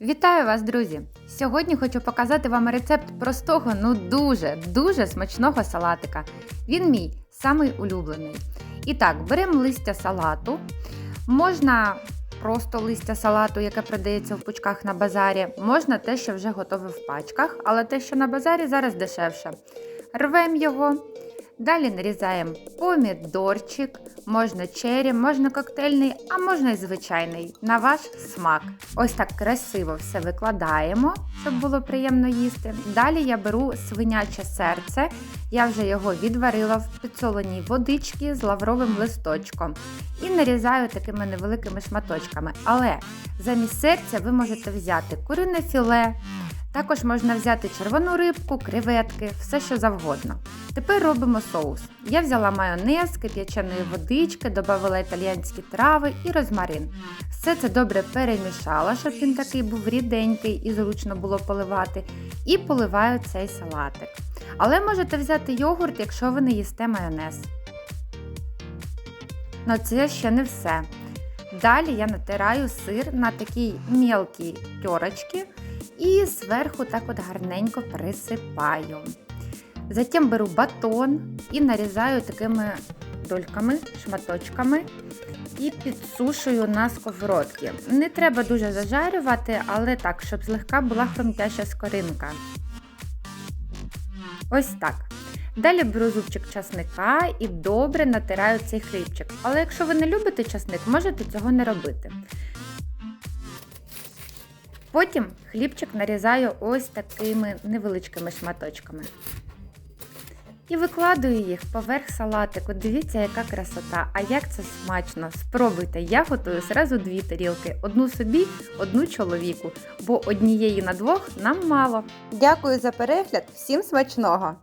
Вітаю вас, друзі! Сьогодні хочу показати вам рецепт простого, ну дуже, дуже смачного салатика. Він мій самий улюблений. І так, беремо листя салату. Можна просто листя салату, яке продається в пучках на базарі. Можна те, що вже готове в пачках, але те, що на базарі, зараз дешевше. Рвемо його. Далі нарізаємо помідорчик, можна чері, можна коктейльний, а можна і звичайний, на ваш смак. Ось так красиво все викладаємо, щоб було приємно їсти. Далі я беру свиняче серце, я вже його відварила в підсоленій водичці з лавровим листочком і нарізаю такими невеликими шматочками. Але замість серця ви можете взяти курине філе. Також можна взяти червону рибку, креветки, все що завгодно. Тепер робимо соус. Я взяла майонез, кип'яченої водички, додала італіянські трави і розмарин. Все це добре перемішала, щоб він такий був ріденький і зручно було поливати. І поливаю цей салатик. Але можете взяти йогурт, якщо ви не їсте майонез. Но це ще не все. Далі я натираю сир на такій мілкій тьорочці і зверху так от гарненько присипаю. Затім беру батон і нарізаю такими дольками, шматочками і підсушую на сковородці. Не треба дуже зажарювати, але так, щоб злегка була хрумтяща скоринка. Ось так. Далі беру зубчик часника і добре натираю цей хлібчик. Але якщо ви не любите часник, можете цього не робити. Потім хлібчик нарізаю ось такими невеличкими шматочками. І викладую їх поверх салатику. Дивіться, яка красота, а як це смачно. Спробуйте, я готую зразу дві тарілки: одну собі, одну чоловіку, бо однієї на двох нам мало. Дякую за перегляд, всім смачного!